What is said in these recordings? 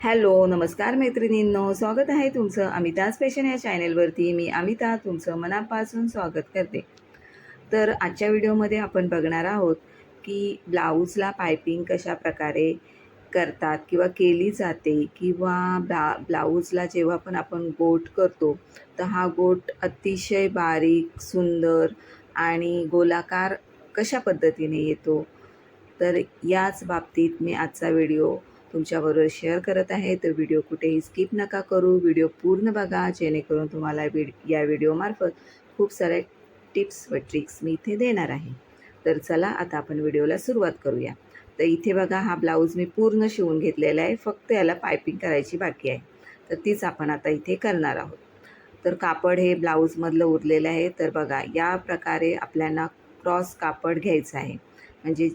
Hello नमस्कार मैत्रिणींनो. स्वागत आहे तुमचं अमिताज फॅशन या चॅनेलवरती मी अमिता तुमचं मनापासून स्वागत करते. तर आजच्या व्हिडिओमध्ये आपण बघणार आहोत की ब्लाऊजला पायपिंग कशा प्रकारे करतात किंवा केली जाते किंवा ब्ला ब्लाऊजला जेव्हा पण आपण गोट करतो तर हा गोट अतिशय बारीक सुंदर आणि गोलाकार कशा पद्धतीने येतो? तर याच बाबतीत मी आजचा व्हिडिओ तुमच्याबरोबर शेअर करत आहे तर व्हिडिओ कुठेही स्किप नका करू. व्हिडिओ पूर्ण बघा जेणेकरून तुम्हाला विड या व्हिडिओमार्फत खूप साऱ्या टिप्स व ट्रिक्स मी इथे देणार आहे. तर चला आता आपण व्हिडिओला सुरुवात करूया. तर इथे बघा हा ब्लाऊज मी पूर्ण शिवून घेतलेला आहे फक्त याला पायपिंग करायची बाकी आहे. तर तीच आपण आता इथे करणार आहोत. तर कापड हे ब्लाऊजमधलं उरलेलं आहे. तर बघा या प्रकारे आपल्याला क्रॉस कापड घ्यायचं आहे. म्हणजे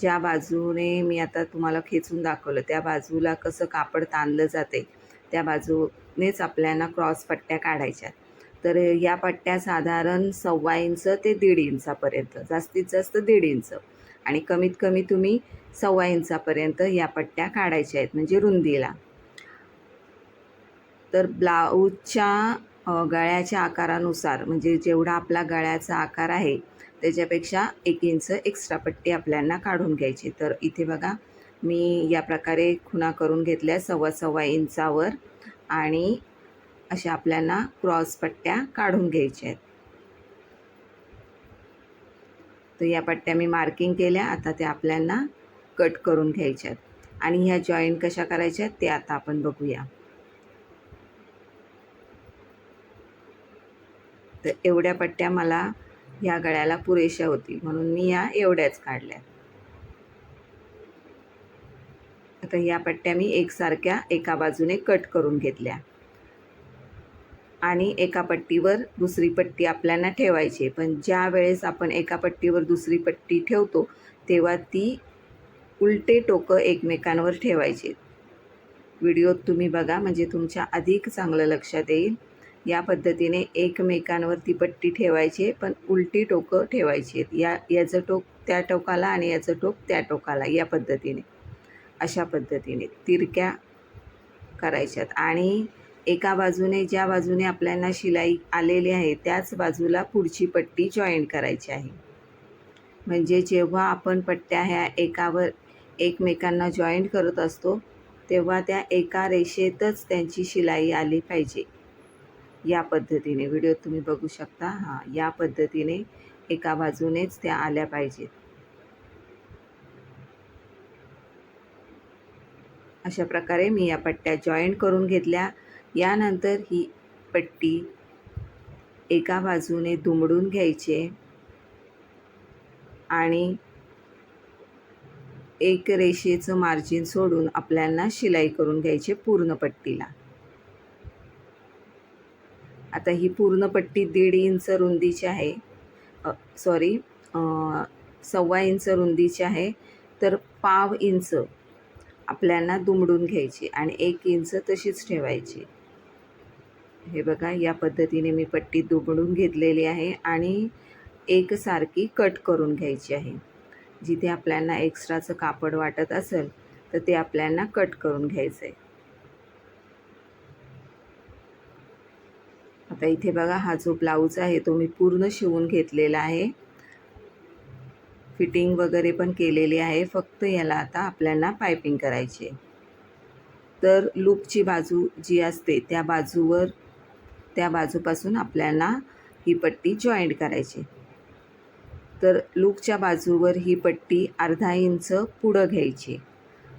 ज्या बाजूने मी आता तुम्हाला खेचून दाखवलं त्या बाजूला कसं कापड ताणलं जाते त्या बाजूनेच आपल्याला क्रॉस पट्ट्या काढायच्या तर या पट्ट्या साधारण सव्वा इंच ते दीड इंचापर्यंत जास्तीत जास्त दीड इंच. आणि कमीत कमी तुम्ही सव्वा इंचापर्यंत या पट्ट्या काढायच्या आहेत म्हणजे रुंदीला. तर ब्लाऊजच्या गळ्याच्या आकारानुसार म्हणजे जेवढा आपला गळ्याचा आकार आहे त्याच्यापेक्षा एक इंच एक्स्ट्रा पट्टी आपल्याला काढून घ्यायची. तर इथे बघा मी या प्रकारे खुणा करून घेतल्या सव्वा सव्वा इंचावर आणि अशा आपल्याला क्रॉस पट्ट्या काढून घ्यायच्या आहेत. तर या पट्ट्या मी मार्किंग केल्या आता त्या आपल्याला कट करून घ्यायच्या आहेत. आणि ह्या जॉईन कशा करायच्या आहेत ते आता आपण बघूया. तर एवढ्या पट्ट्या मला ह्या गळ्याला पुरेशा होती म्हणून मी या एवढ्याच काढल्या. आता या पट्ट्या मी एकसारख्या एका बाजूने कट करून घेतल्या. आणि एका पट्टीवर दुसरी पट्टी आपल्याला ठेवायची पण ज्या वेळेस आपण एका पट्टीवर दुसरी पट्टी ठेवतो तेव्हा ती उलटे टोकं एकमेकांवर ठेवायचे व्हिडिओत तुम्ही बघा म्हणजे तुमच्या अधिक चांगलं लक्षात येईल. या पद्धतीने एकमेकांवर ती पट्टी ठेवायची पण उलटी टोकं ठेवायची आहेत. या याचं टोक त्या टोकाला आणि याचं टोक त्या टोकाला या पद्धतीने. अशा पद्धतीने तिरक्या करायच्यात आणि एका बाजूने ज्या बाजूने आपल्याला शिलाई आलेली आहे त्याच बाजूला पुढची पट्टी जॉईन करायची आहे. म्हणजे जेव्हा आपण पट्ट्या ह्या एकावर एकमेकांना जॉईंट करत असतो तेव्हा त्या एका रेषेतच त्यांची शिलाई आली पाहिजे. या पद्धतीने. व्हिडिओ तुम्ही बघू शकता. हां या पद्धतीने एका बाजूनेच त्या आल्या पाहिजेत. अशा प्रकारे मी या पट्ट्या जॉईंट करून घेतल्या. यानंतर ही पट्टी एका बाजूने दुमडून घ्यायचे आणि एक रेषेचं मार्जिन सोडून आपल्याला शिलाई करून घ्यायचे पूर्ण पट्टीला. आता ही पूर्ण पट्टी दीड इंच रुंदीची आहे. सॉरी सव्वा इंच रुंदीची आहे. तर पाव इंच आपल्याला दुमडून घ्यायची आणि एक इंच तशीच ठेवायची. हे बघा या पद्धतीने मी पट्टी दुमडून घेतलेली आहे आणि एकसारखी कट करून घ्यायची आहे. जिथे आपल्याला एक्स्ट्राचं कापड वाटत असेल तर ते आपल्याला कट करून घ्यायचं आहे आता इथे बघा हा जो ब्लाऊज आहे तो मी पूर्ण शिवून घेतलेला आहे. फिटिंग वगैरे पण केलेली आहे फक्त याला आता आपल्याला पायपिंग करायची तर लूपची बाजू जी असते त्या बाजूवर त्या बाजूपासून आपल्याला ही पट्टी जॉईंट करायची. तर लूपच्या बाजूवर ही पट्टी अर्धा इंच पुढं घ्यायची.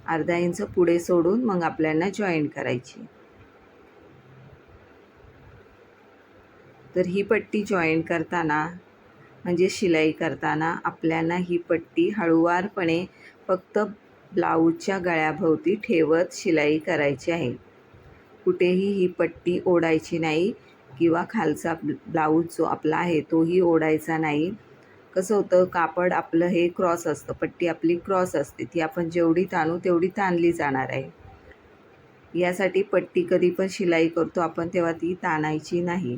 अर्धा इंच पुढे सोडून मग आपल्याला जॉईंट करायची. तर ही पट्टी जॉईंट करताना म्हणजे शिलाई करताना आपल्याला ही पट्टी हळूवारपणे फक्त ब्लाऊजच्या गळ्याभोवती ठेवत शिलाई करायची आहे. कुठेही ही पट्टी ओढायची नाही किंवा खालचा ब्लाऊज जो आपला आहे तोही ओढायचा नाही. कसं होतं कापड आपलं हे क्रॉस असतं पट्टी आपली क्रॉस असते ती आपण जेवढी ताणू तेवढी ताणली जाणार आहे. यासाठी पट्टी कधी पण शिलाई करतो आपण तेव्हा ती ताणायची नाही.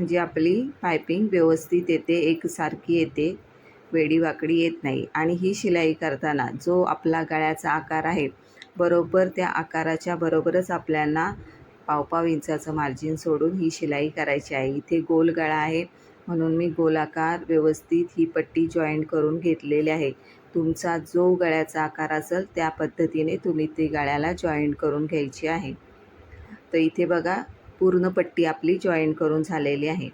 म्हणजे आपली पायपिंग व्यवस्थित येते एकसारखी येते वेडीवाकडी येत नाही. आणि ही शिलाई करताना जो आपला गळ्याचा आकार आहे बरोबर त्या आकाराच्या बरोबरच आपल्याला पावपाव इंचाचं मार्जिन सोडून ही शिलाई करायची आहे. इथे गोल गळा आहे म्हणून मी गोलाकार व्यवस्थित ही पट्टी जॉईंट करून घेतलेली आहे. तुमचा जो गळ्याचा आकार असेल त्या पद्धतीने तुम्ही ती गळ्याला जॉईंट करून घ्यायची आहे. तर इथे बघा पूर्ण पट्टी आपली जॉईंट करून झालेली आहे.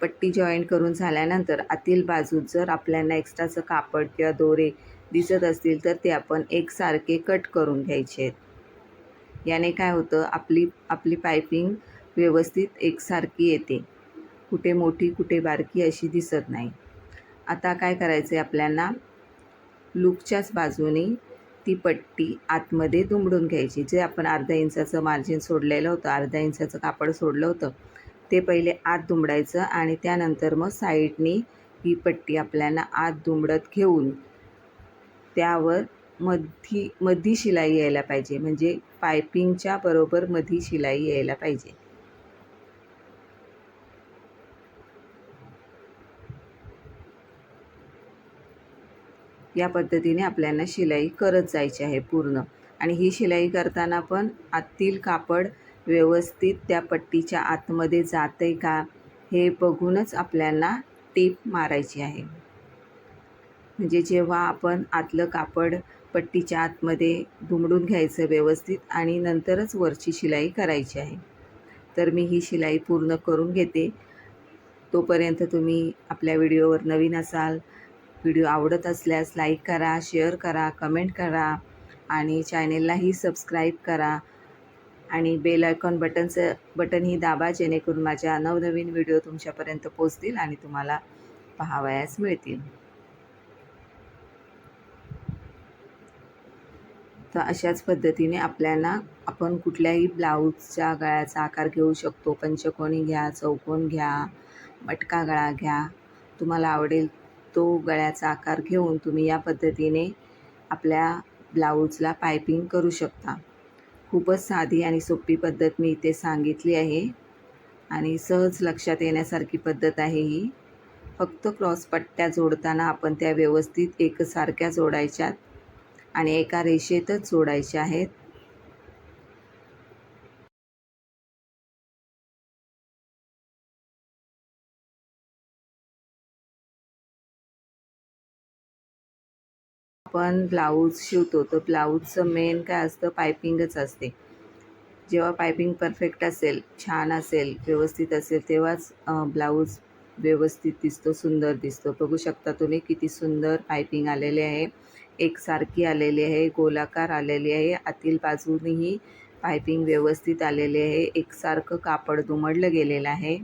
पट्टी जॉईंट करून झाल्यानंतर आतील बाजूत जर आपल्याला एक्स्ट्राचं कापड किंवा दोरे दिसत असतील तर ते आपण एकसारखे कट करून घ्यायचे. आहेत याने काय होतं? आपली आपली पायपिंग व्यवस्थित एकसारखी येते. कुठे मोठी कुठे बारकी अशी दिसत नाही. आता काय करायचं आहे आपल्याला लूकच्याच बाजूने ती पट्टी आतमध्ये दुमडून घ्यायची. जे आपण अर्धा इंचाचं मार्जिन सोडलेलं होतं अर्धा इंचाचं कापड सोडलं होतं ते पहिले आत दुमडायचं आणि त्यानंतर मग साईडनी ही पट्टी आपल्याला आत दुमडत घेऊन त्यावर मधी मधी शिलाई यायला पाहिजे. म्हणजे पायपिंगच्या बरोबर मधी शिलाई यायला पाहिजे. या पद्धतीने आपल्याला शिलाई करत जायची आहे पूर्ण. आणि ही शिलाई करताना पण आतील कापड व्यवस्थित त्या पट्टीच्या आतमध्ये जाते का हे बघूनच आपल्याला टीप मारायची आहे. म्हणजे जेव्हा आपण आतलं कापड पट्टीच्या आतमध्ये दुमडून घ्यायचं व्यवस्थित आणि नंतरच वरची शिलाई करायची आहे तर मी ही शिलाई पूर्ण करून घेते. तोपर्यंत तुम्ही आपल्या व्हिडिओवर नवीन असाल व्हिडिओ आवडत असल्यास लाईक करा शेअर करा कमेंट करा आणि चॅनेललाही सबस्क्राईब करा. आणि बेल आयकॉन बटनचं बटनही दाबा जेणेकरून माझ्या नवनवीन व्हिडिओ तुमच्यापर्यंत पोचतील आणि तुम्हाला पाहावयास मिळतील. तर अशाच पद्धतीने आपल्याला आपण कुठल्याही ब्लाऊजच्या गळ्याचा आकार घेऊ शकतो. पंचकोणी घ्या चौकोन घ्या मटका गळा घ्या. तुम्हाला आवडेल तो गळ्याचा आकार घेऊन तुम्ही या पद्धतीने आपल्या ब्लाऊजला पायपिंग करू शकता. खूपच साधी आणि सोपी पद्धत मी इथे सांगितली आहे. आणि सहज लक्षात येण्यासारखी पद्धत आहे ही. फक्त क्रॉस पट्ट्या जोडताना आपण त्या व्यवस्थित एकसारख्या जोडायच्यात आणि एका रेषेतच जोडायच्या आहेत. आपण ब्लाऊज शिवतो तर ब्लाऊजचं मेन काय असतं? पायपिंगच असते. जेव्हा पायपिंग परफेक्ट असेल छान असेल व्यवस्थित असेल तेव्हाच ब्लाऊज व्यवस्थित दिसतो सुंदर दिसतो. बघू शकता तुम्ही किती सुंदर पायपिंग आलेले आहे. एकसारखी आलेली आहे गोलाकार आलेली आहे. आतील बाजूनही पायपिंग व्यवस्थित आलेली आहे. एकसारखं कापड दुमडलं गेलेलं आहे.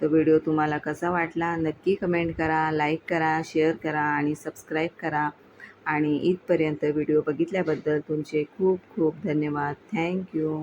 तर व्हिडिओ तुम्हाला कसा वाटला नक्की कमेंट करा लाईक करा शेअर करा आणि सबस्क्राईब करा. आणि इथपर्यंत व्हिडिओ बघितल्याबद्दल तुमचे खूप खूप धन्यवाद. थँक्यू